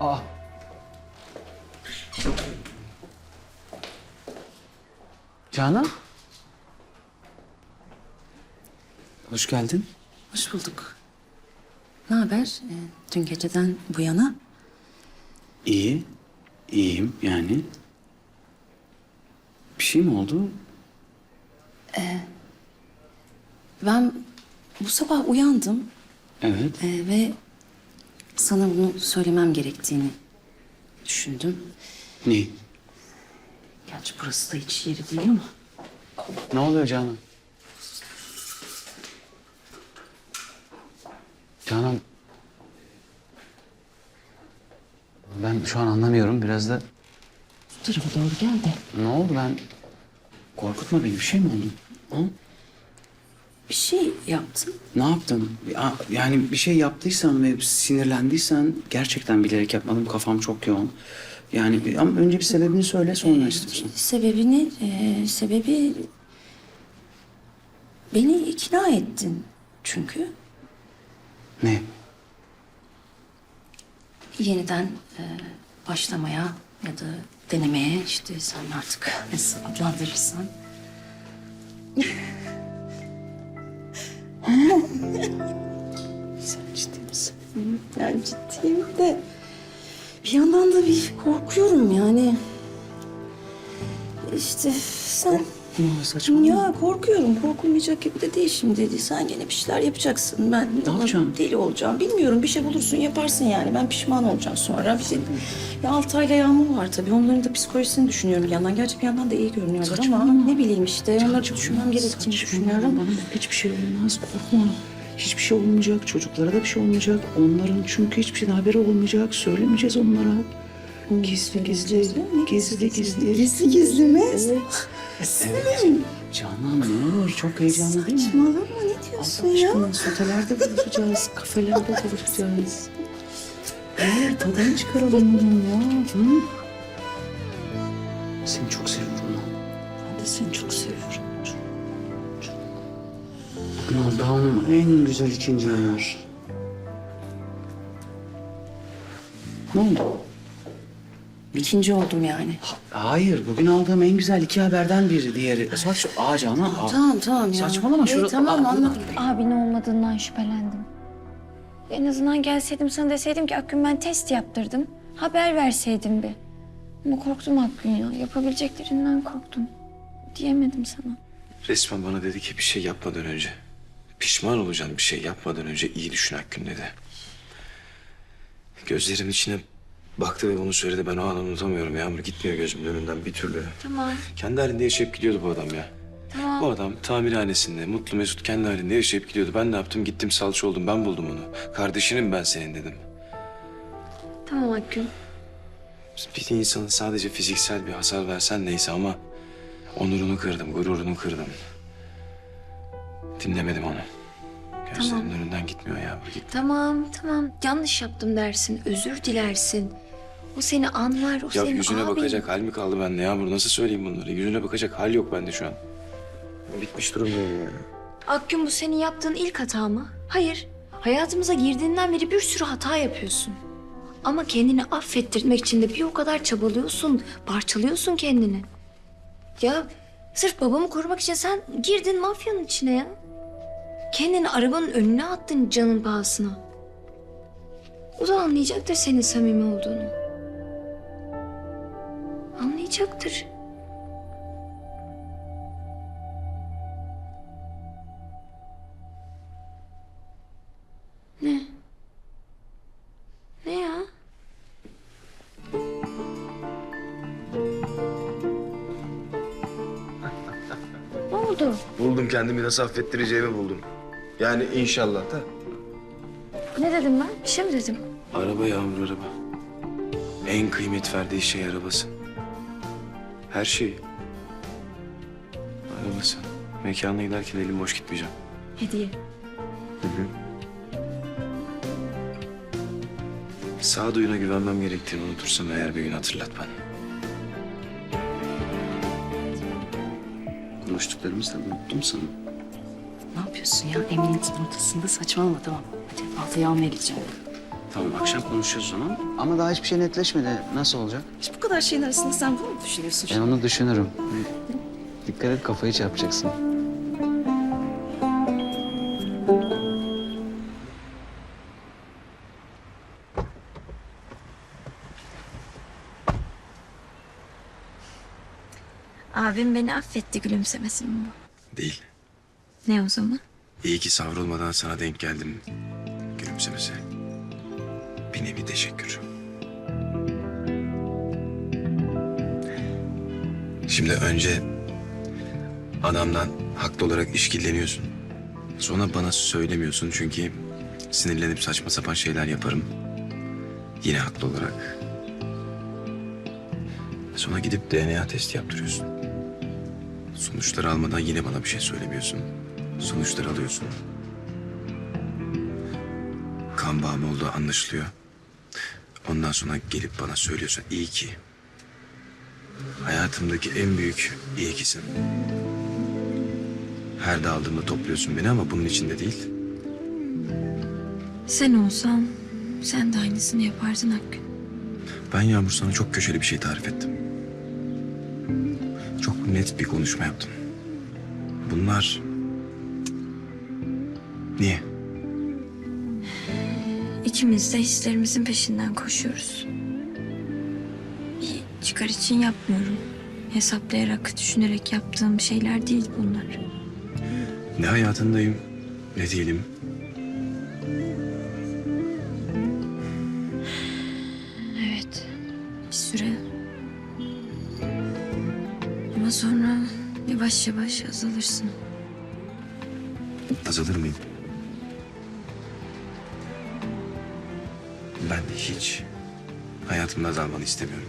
Aa. Canan. Hoş geldin. Hoş bulduk. Ne haber? Ee, dün geceden bu yana İyi. İyiyim yani. Bir şey mi oldu? ben bu sabah uyandım Evet. ee, ve sana bunu söylemem gerektiğini düşündüm. Ne? Gerçi burası da hiç yeri değil ama. Ne oluyor Canan? Canan. Ben şu an anlamıyorum. Biraz da Bu tarafa doğru gel de. ne oldu ben... Korkutma beni. Bir şey mi oldu? Hı? Bir şey yaptın. Ne yaptın? Ya- Yani bir şey yaptıysan ve sinirlendiysen gerçekten bilerek yapmadım. Kafam çok yoğun. Yani ama önce bir sebebini söyle sonra istiyorsan. Sebebini, e, sebebi beni ikna ettin çünkü. Ne? yeniden e, başlamaya ya da denemeye işte sen artık nasıl adlandırırsan. sen ciddi misin? Yani ciddiyim de bir yandan da bir korkuyorum yani. İşte sen Saçmalama. ya korkuyorum. Korkulmayacak gibi de değil şimdi. Sen gene bir şeyler yapacaksın. Ben Ne yapacağım? deli olacağım. Bilmiyorum bir şey bulursun yaparsın yani. Ben pişman olacağım sonra. Bir şey... Ya Altay'la Yağmur var tabii. Onların da psikolojisini düşünüyorum bir yandan. Gerçi bir yandan da iyi görünüyorlar ama Saçmalama. ne bileyim işte. Onları düşünmem gerektiğini düşünüyorum. Bana hiçbir şey olmaz. Korkma. Hiçbir şey olmayacak. Çocuklara da bir şey olmayacak. Onların çünkü hiçbir şeyden haberi olmayacak. Söylemeyeceğiz onlara. Gizli gizli. Gizli gizli. Gizli gizli mi? Evet. Canan ne olur çok heyecanlı değil mi? Saçmalama ne diyorsun Allah ya? aşkına sotelerde buluşacağız, kafelerde buluşacağız. Evet, tadını çıkaralım bunun ya. Hı? Seni çok seviyorum lan. Ben de seni çok seviyorum. Bugün aldığım en güzel ikinci ayar. Ne oldu? İkinci oldum yani. Hayır, bugün aldığım en güzel iki haberden biri. Diğeri. Saç, aa Canan. aa. Tamam tamam ya. Saçmalama, şurada- tamam anladım. Abinin olmadığından şüphelendim. En azından gelseydim sana deseydim ki Akgün ben test yaptırdım. Haber verseydim bir. Ama korktum Akgün ya. Yapabileceklerinden korktum. Diyemedim sana. Resmen bana dedi ki bir şey yapmadan önce. Pişman olacaksın bir şey yapmadan önce iyi düşün Akgün dedi. Gözlerimin içine baktı ve onu söyledi. Ben o an unutamıyorum. Yağmur gitmiyor gözümün önünden bir türlü. Tamam. Kendi halinde yaşayıp gidiyordu bu adam ya. Tamam. Bu adam tamirhanesinde mutlu mesut kendi halinde yaşayıp gidiyordu. Ben ne yaptım? Gittim salça oldum. Ben buldum onu. Kardeşinim ben senin dedim. Tamam Akgün. Bir insanın sadece fiziksel bir hasar versen neyse ama onurunu kırdım, gururunu kırdım. Dinlemedim onu. Gözlerimin önünden gitmiyor ya. Git. Tamam tamam. Yanlış yaptım dersin. Özür dilersin. O seni anlar. O Ya senin yüzüne abin. bakacak hal mi kaldı bende Yağmur? Nasıl söyleyeyim bunları? Yüzüne bakacak hal yok bende şu an. Bitmiş durumdayım ya. Akgün bu senin yaptığın ilk hata mı? Hayır. Hayatımıza girdiğinden beri bir sürü hata yapıyorsun. Ama kendini affettirmek için de bir o kadar çabalıyorsun, parçalıyorsun kendini. Ya sırf babamı korumak için sen girdin mafyanın içine ya. Kendini arabanın önüne attın canın pahasına. O da anlayacaktır senin samimi olduğunu. Anlayacaktır. Ne? Ne ya? ne oldu? Buldum kendimi nasıl affettireceğimi buldum. Yani inşallah da. Ne dedim ben? Bir şey mi dedim? Araba Yağmur araba. En kıymet verdiği şey arabası. Her şey. Arabası. Mekana giderken elim boş gitmeyeceğim. Hediye. Sağduyuna güvenmem gerektiğini unutursam eğer bir gün hatırlat bana. Konuştuklarımızı da unuttum sana. Ne yapıyorsun ya? Emniyetin ortasında saçmalama tamam. Hadi Altay'ı almaya gideceğim. Tamam akşam konuşacağız o zaman. Ama daha hiçbir şey netleşmedi. Nasıl olacak? İşte bu kadar şeyin arasında sen bunu mu düşünüyorsun? Ben onu düşünürüm. Dikkat et kafayı çarpacaksın. Abim beni affetti gülümsemesi mi bu? Değil. Ne o zaman? İyi ki savrulmadan sana denk geldim. Gülümsemesi. Bir nevi teşekkür. Şimdi önce adamdan haklı olarak işkilleniyorsun. Sonra bana söylemiyorsun çünkü sinirlenip saçma sapan şeyler yaparım. Yine haklı olarak. Sonra gidip DNA testi yaptırıyorsun. Sonuçları almadan yine bana bir şey söylemiyorsun. Sonuçları alıyorsun. Kan bağım olduğu anlaşılıyor. Ondan sonra gelip bana söylüyorsun iyi ki. Hayatımdaki en büyük iyi kisin. Her dağıldığımda topluyorsun beni ama bunun içinde değil. Sen olsan sen de aynısını yapardın Akgün. Ben Yağmur sana çok köşeli bir şey tarif ettim. Çok net bir konuşma yaptım. Bunlar... Niye? İkimiz de hislerimizin peşinden koşuyoruz. Bir çıkar için yapmıyorum. Hesaplayarak, düşünerek yaptığım şeyler değil bunlar. Ne hayatındayım, ne değilim. Evet, bir süre. Ama sonra yavaş yavaş azalırsın. Azalır mıyım? Hiç hayatımda azalmanı istemiyorum.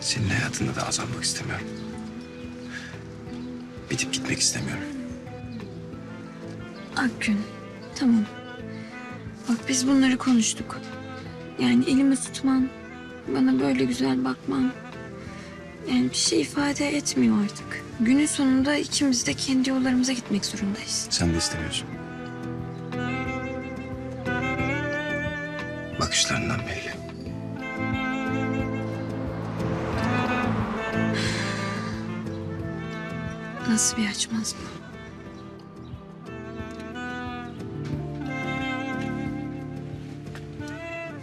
Senin hayatında da azalmak istemiyorum. Bitip gitmek istemiyorum. Akgün, tamam. Bak biz bunları konuştuk. Yani elimi tutman, bana böyle güzel bakman... Yani bir şey ifade etmiyor artık. Günün sonunda ikimiz de kendi yollarımıza gitmek zorundayız. Sen de istemiyorsun. Nasıl bir açmaz bu?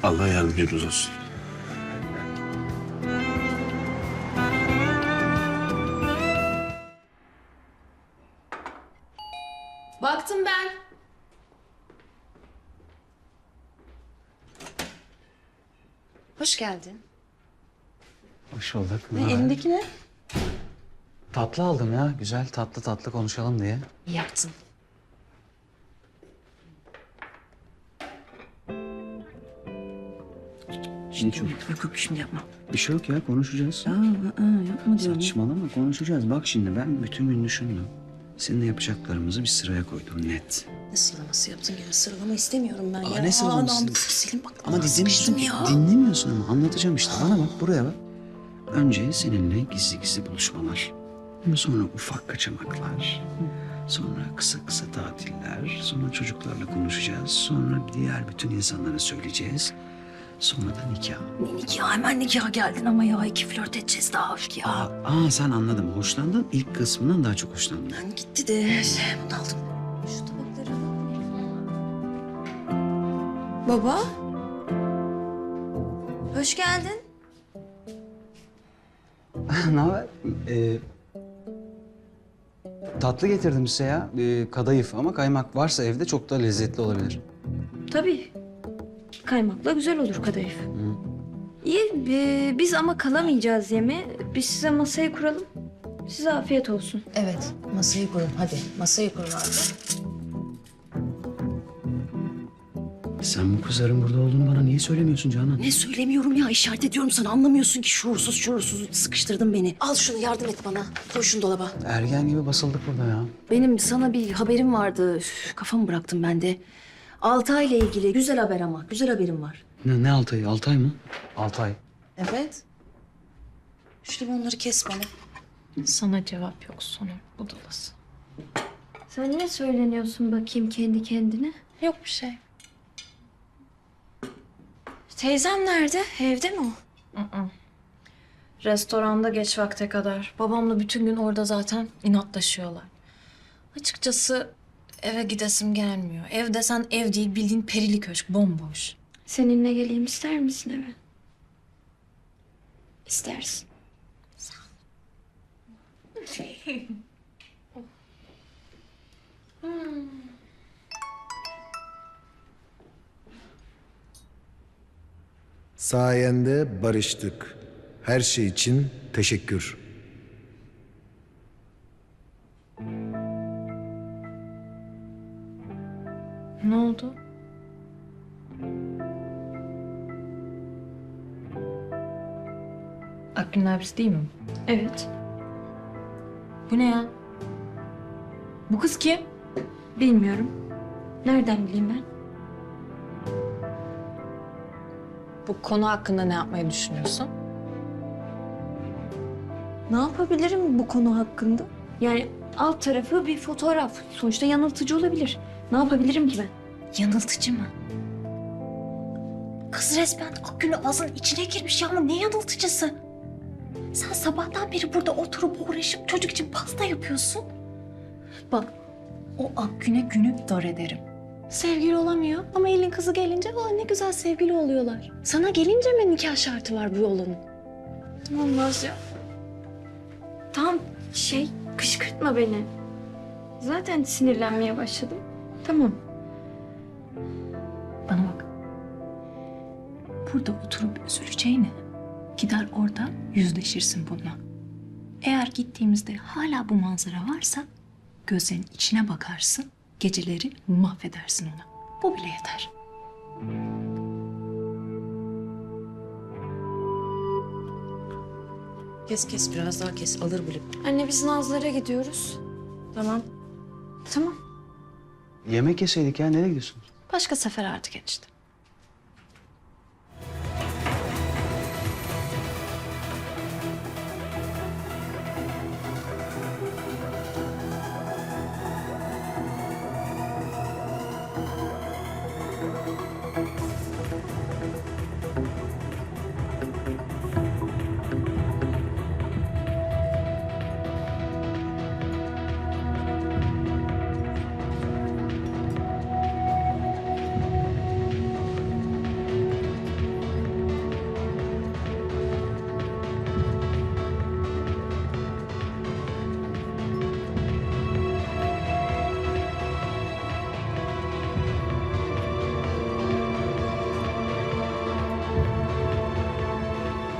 Allah yardımcınız olsun. Baktım ben. Hoş geldin. Hoş bulduk. Ne, elindeki ne? Tatlı aldım ya. Güzel tatlı tatlı konuşalım diye. İyi yaptın. Şimdi çok... Yok yok şimdi yapma. Bir şey yok ya konuşacağız. Aa, aa, yapma diyorum. Saçmalama konuşacağız. Bak şimdi ben bütün gün düşündüm. Seninle yapacaklarımızı bir sıraya koydum net. Ne sıralaması yaptın gene? Sıralama istemiyorum ben Aa, ya. ne sıralaması? Aa, Selim bak. Ama ya. Dinlemiyorsun ama anlatacağım işte. Bana bak buraya bak. Önce seninle gizli gizli buluşmalar. Sonra ufak kaçamaklar. Sonra kısa kısa tatiller. Sonra çocuklarla konuşacağız. Sonra diğer bütün insanlara söyleyeceğiz. Sonra da nikah. Ne nikah hemen nikah geldin ama ya iki flört edeceğiz daha hoş ya. Aa, aa sen anladım. Hoşlandın. İlk kısmından daha çok hoşlandın. Ben gitti de şey, bunaldım. Şu tabakları Baba. Hoş geldin. ne haber? Ee, tatlı getirdim size ya. Ee, kadayıf ama kaymak varsa evde çok da lezzetli olabilir. Tabii. Kaymakla güzel olur kadayıf. İyi, e, biz ama kalamayacağız yeme. Biz size masayı kuralım. Size afiyet olsun. Evet masayı kurun hadi masayı kurun abi. Sen bu kızların burada olduğunu bana niye söylemiyorsun Canan? Ne söylemiyorum ya işaret ediyorum sana anlamıyorsun ki şuursuz şuursuz sıkıştırdın beni. Al şunu yardım et bana koy şunu dolaba. Ergen gibi basıldık burada ya. Benim sana bir haberim vardı Üf, kafamı bıraktım ben de. Altay'la ilgili güzel haber ama güzel haberim var. Ne, ne Altay? Altay mı? Altay. Evet. Şu limonları kes bana. Sana cevap yok sonu budalası. Sen ne söyleniyorsun bakayım kendi kendine? Yok bir şey. Teyzem nerede? Evde mi o? Restoranda geç vakte kadar. Babamla bütün gün orada zaten inatlaşıyorlar. Açıkçası eve gidesim gelmiyor. Ev desen ev değil bildiğin perili köşk bomboş. Seninle geleyim ister misin eve? İstersin. Sayende barıştık. Her şey için teşekkür. Ne oldu? Akgün'ün abisi değil mi? Evet. Bu ne ya? Bu kız kim? Bilmiyorum. Nereden bileyim ben? Bu konu hakkında ne yapmayı düşünüyorsun? Ne yapabilirim bu konu hakkında? Yani alt tarafı bir fotoğraf. Sonuçta yanıltıcı olabilir. Ne yapabilirim ki ben? Yanıltıcı mı? Kız resmen Akgün'ün ağzının içine girmiş ya ama ne yanıltıcısı? Sen sabahtan beri burada oturup uğraşıp çocuk için pasta yapıyorsun. Bak o Akgün'e günü dar ederim. Sevgili olamıyor ama elin kızı gelince aa ne güzel sevgili oluyorlar. Sana gelince mi nikah şartı var bu oğlanın? Olmaz ya. Tamam şey kışkırtma beni. Zaten sinirlenmeye başladım. Tamam. Bana bak. Burada oturup üzüleceğine gider orada yüzleşirsin bununla. Eğer gittiğimizde hala bu manzara varsa gözlerin içine bakarsın, geceleri mahvedersin ona. Bu bile yeter. Kes kes biraz daha kes alır bile. Anne biz Nazlı'lara gidiyoruz. Tamam. Tamam. Yemek yeseydik ya nereye gidiyorsunuz? Başka sefer artık enişte.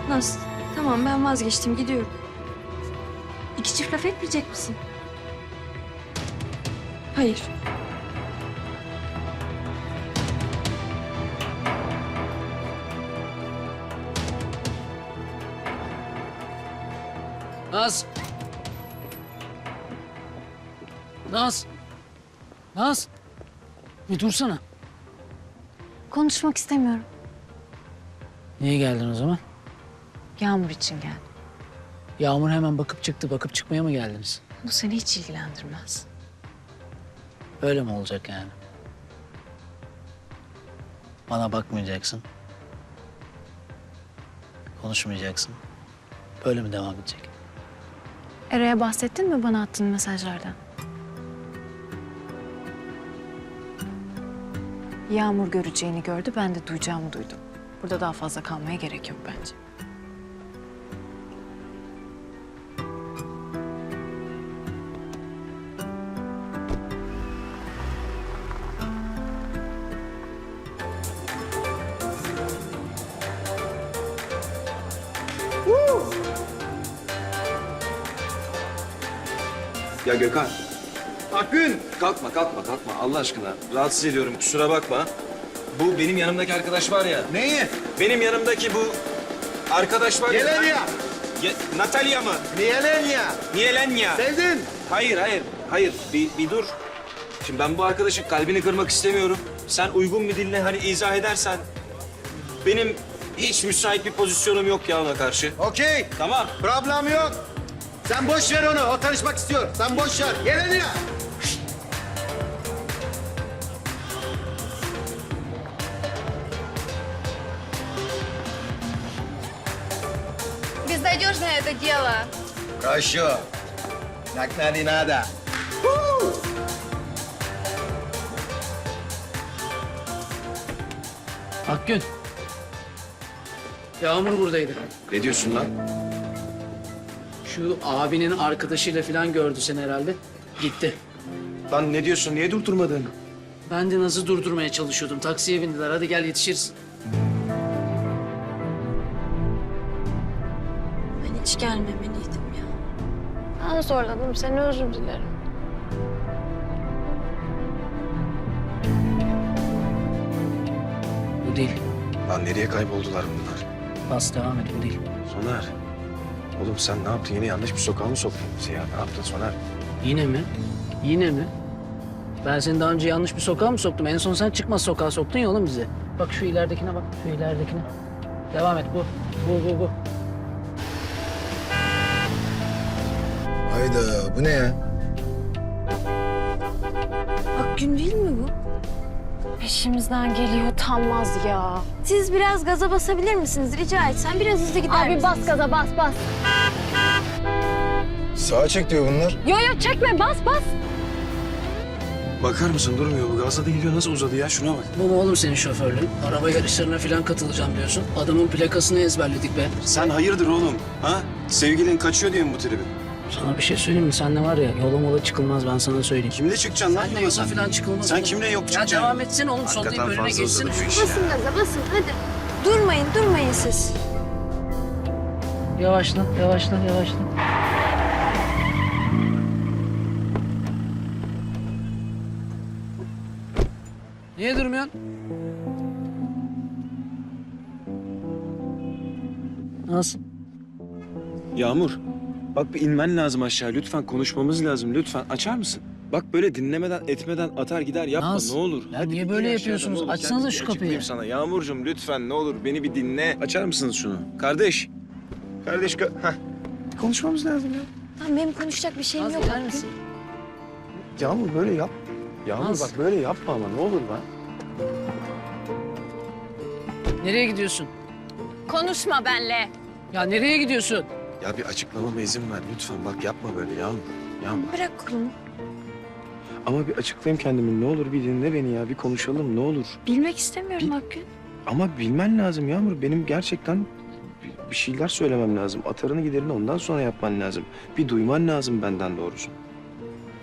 Naz tamam ben vazgeçtim gidiyorum. İki çift laf etmeyecek misin? Hayır. Naz. Naz. Naz. Bir dursana. Konuşmak istemiyorum. Niye geldin o zaman? Yağmur için gel. Yağmur hemen bakıp çıktı. Bakıp çıkmaya mı geldiniz? Bu seni hiç ilgilendirmez. Öyle mi olacak yani? Bana bakmayacaksın. Konuşmayacaksın. Böyle mi devam edecek? Eray'a bahsettin mi bana attığın mesajlardan? Yağmur göreceğini gördü, ben de duyacağımı duydum. Burada daha fazla kalmaya gerek yok bence. Ya Gökhan. Akgün. Kalkma kalkma kalkma Allah aşkına. Rahatsız ediyorum kusura bakma. Bu benim yanımdaki arkadaş var ya. Neyi? Benim yanımdaki bu arkadaş var ya. Yelenya. Ye- Natalya mı? Niyelenya. Nielenya. Sevdin. Hayır hayır hayır bir, bir dur. Şimdi ben bu arkadaşın kalbini kırmak istemiyorum. Sen uygun bir dille hani izah edersen. Benim hiç müsait bir pozisyonum yok ya ona karşı. Okey. Tamam. Problem yok. Sen boş ver onu. O tanışmak istiyor. Sen boş ver. Gel önüne. Безнадежное это дело. Хорошо. Так надо и надо. Akgün. Yağmur buradaydı. Ne diyorsun lan? Şu abinin arkadaşıyla falan gördü seni herhalde. Gitti. Lan ne diyorsun? Niye durdurmadın? Ben de Naz'ı durdurmaya çalışıyordum. Taksiye bindiler. Hadi gel yetişiriz. Ben hiç gelmemeliydim ya. Ben zorladım seni özür dilerim. Bu değil. Lan nereye kayboldular bunlar? Bas devam et. Bu değil. Soner. Oğlum sen ne yaptın? Yine yanlış bir sokağa mı soktun bizi ya? Ne yaptın Soner? Yine mi? Yine mi? Ben seni daha önce yanlış bir sokağa mı soktum? En son sen çıkmaz sokağa soktun ya oğlum bizi. Bak şu ileridekine bak. Şu ileridekine. Devam et bu. Bu bu bu. Hayda bu ne ya? Akgün değil mi bu? Peşimizden geliyor utanmaz ya. Siz biraz gaza basabilir misiniz? Rica etsem biraz hızlı gider Abi misiniz? bas gaza bas bas. Sağa çek diyor bunlar. Yo yo çekme bas bas. Bakar mısın? Durmuyor bu. Gazla da gidiyor. Nasıl uzadı ya? Şuna bak. Bu mu oğlum senin şoförlüğün? Araba yarışlarına falan katılacağım diyorsun. Adamın plakasını ezberledik be. Sen hayırdır oğlum? Ha? Sevgilin kaçıyor diye mi bu tribi? Sana bir şey söyleyeyim mi? Sen ne var ya yola mola çıkılmaz ben sana söyleyeyim. Kimle çıkacaksın lan? Sen de yola falan çıkılmaz. Sen oğlum. kimle yok Ya çıkacaksın? devam etsene oğlum sollayıp Hakikaten önüne fazla geçsin. uzadı bu iş ya. Basın gaza basın hadi. Durmayın durmayın siz. Yavaşla yavaşla yavaşla. Niye durmuyorsun? Nasıl? Yağmur. Bak bir inmen lazım aşağı. Lütfen konuşmamız lazım. Lütfen açar mısın? Bak böyle dinlemeden etmeden atar gider yapma Naz, ne olur. ya Hadi niye bir böyle aşağıda, yapıyorsunuz? ne olur. Açsanıza Kendimi şu kapıyı. açıklayayım sana. Yağmurcuğum lütfen ne olur beni bir dinle. Açar mısınız şunu? Kardeş. Kardeş. Ka Heh. Konuşmamız lazım ya. Tamam benim konuşacak bir şeyim Naz yok. gider misin? Yağmur böyle yap. Yağmur bak böyle yapma ama ne olur lan. Nereye gidiyorsun? Konuşma benle. Ya nereye gidiyorsun? Ya bir açıklamama izin ver lütfen. Bak yapma böyle Yağmur. Yağmur. Bırak kolumu. Ama bir açıklayayım kendimi. Ne olur bir dinle beni ya. Bir konuşalım ne olur. Bilmek istemiyorum Bir- Akgün. Ama bilmen lazım Yağmur. Benim gerçekten bir- bir şeyler söylemem lazım. Atarını giderini ondan sonra yapman lazım. Bir duyman lazım benden doğrusu.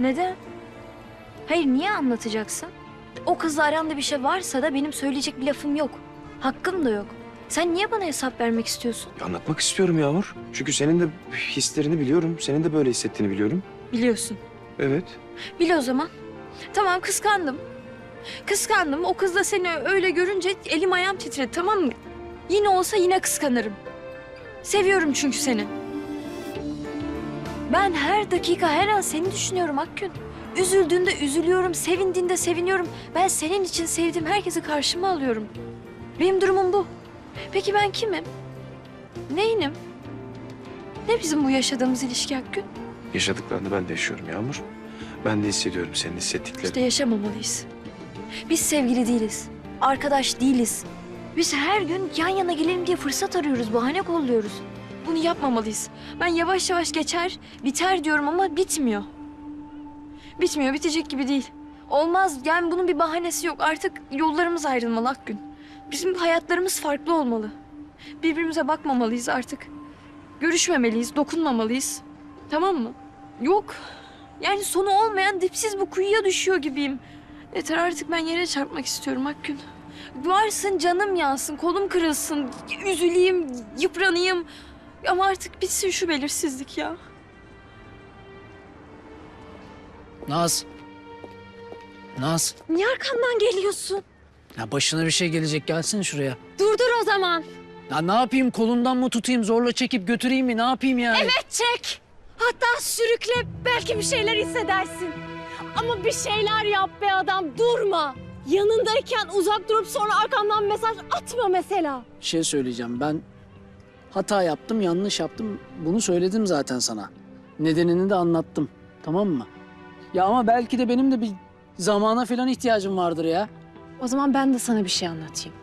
Neden? Hayır niye anlatacaksın? O kızla aranda bir şey varsa da benim söyleyecek bir lafım yok. Hakkım da yok. Sen niye bana hesap vermek istiyorsun? Anlatmak istiyorum Yağmur. Çünkü senin de hislerini biliyorum. Senin de böyle hissettiğini biliyorum. Biliyorsun. Evet. Bil o zaman. Tamam kıskandım. Kıskandım. O kız da seni öyle görünce elim ayağım titredi tamam mı? Yine olsa yine kıskanırım. Seviyorum çünkü seni. Ben her dakika her an seni düşünüyorum Akgün. Üzüldüğünde üzülüyorum, sevindiğinde seviniyorum. Ben senin için sevdiğim herkesi karşıma alıyorum. Benim durumum bu. Peki ben kimim? Neyinim? Ne bizim bu yaşadığımız ilişki Akgün? Yaşadıklarını ben de yaşıyorum Yağmur. Ben de hissediyorum senin hissettiklerini. İşte yaşamamalıyız. Biz sevgili değiliz. Arkadaş değiliz. Biz her gün yan yana gelelim diye fırsat arıyoruz, bahane kolluyoruz. Bunu yapmamalıyız. Ben yavaş yavaş geçer, biter diyorum ama bitmiyor. Bitmiyor, bitecek gibi değil. Olmaz, yani bunun bir bahanesi yok. Artık yollarımız ayrılmalı Akgün. Bizim hayatlarımız farklı olmalı. Birbirimize bakmamalıyız artık. Görüşmemeliyiz, dokunmamalıyız. Tamam mı? Yok. Yani sonu olmayan dipsiz bu kuyuya düşüyor gibiyim. Yeter artık ben yere çarpmak istiyorum Akgün. Varsın canım yansın, kolum kırılsın, üzüleyim, yıpranayım. Ama artık bitsin şu belirsizlik ya. Naz. Naz. Niye arkamdan geliyorsun? Ya başına bir şey gelecek gelsin şuraya. Durdur o zaman. Ya ne yapayım kolundan mı tutayım zorla çekip götüreyim mi ne yapayım yani? Evet çek. Hatta sürükle belki bir şeyler hissedersin. Ama bir şeyler yap be adam durma. Yanındayken uzak durup sonra arkamdan mesaj atma mesela. Bir şey söyleyeceğim ben hata yaptım yanlış yaptım bunu söyledim zaten sana. Nedenini de anlattım tamam mı? Ya ama belki de benim de bir zamana falan ihtiyacım vardır ya. O zaman ben de sana bir şey anlatayım.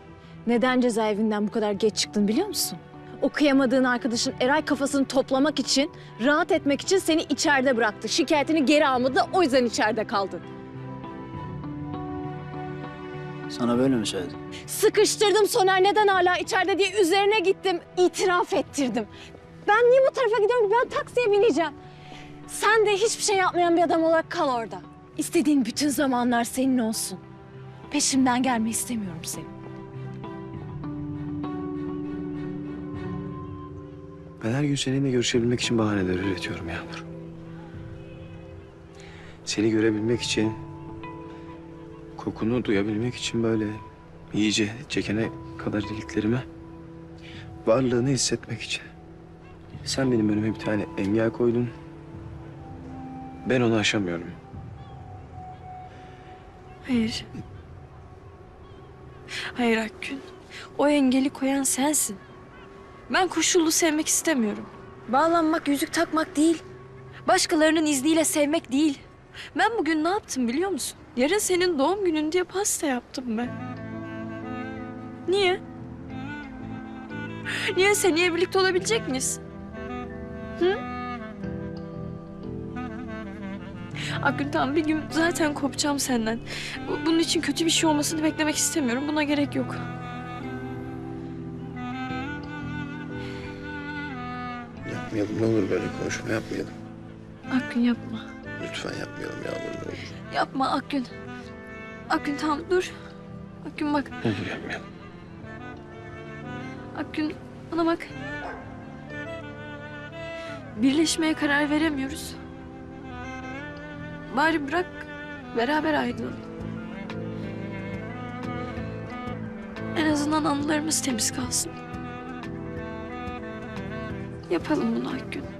Neden cezaevinden bu kadar geç çıktın biliyor musun? Okuyamadığın arkadaşın Eray kafasını toplamak için, rahat etmek için seni içeride bıraktı. Şikayetini geri almadı, o yüzden içeride kaldın. Sana böyle mi söyledim? Sıkıştırdım Soner neden hala içeride diye üzerine gittim. itiraf ettirdim. Ben niye bu tarafa gidiyorum? Ben taksiye bineceğim. Sen de hiçbir şey yapmayan bir adam olarak kal orada. İstediğin bütün zamanlar senin olsun. Peşimden gelme istemiyorum seni. Ben her gün seninle görüşebilmek için bahaneler üretiyorum Yağmur. Seni görebilmek için, kokunu duyabilmek için böyle iyice çekene kadar iliklerime varlığını hissetmek için. Sen benim önüme bir tane engel koydun. Ben onu aşamıyorum. Hayır. Hayır Akgün. O engeli koyan sensin. Ben koşullu sevmek istemiyorum. Bağlanmak, yüzük takmak değil. Başkalarının izniyle sevmek değil. Ben bugün ne yaptım biliyor musun? Yarın senin doğum günün diye pasta yaptım ben. Niye? Niye seneye birlikte olabilecek miyiz? Hı? Akgün tamam bir gün zaten kopacağım senden. Bu- Bunun için kötü bir şey olmasını beklemek istemiyorum. Buna gerek yok. Yapmayalım ne olur böyle konuşma yapmayalım. Akgün yapma. Lütfen yapmayalım Yağmur ne olur. Yapma Akgün. Akgün tamam dur. Akgün bak. Ne olur yapmayalım. Akgün bana bak. Birleşmeye karar veremiyoruz. Bari bırak beraber ayrılalım. En azından anılarımız temiz kalsın. Yapalım bunu Akgün.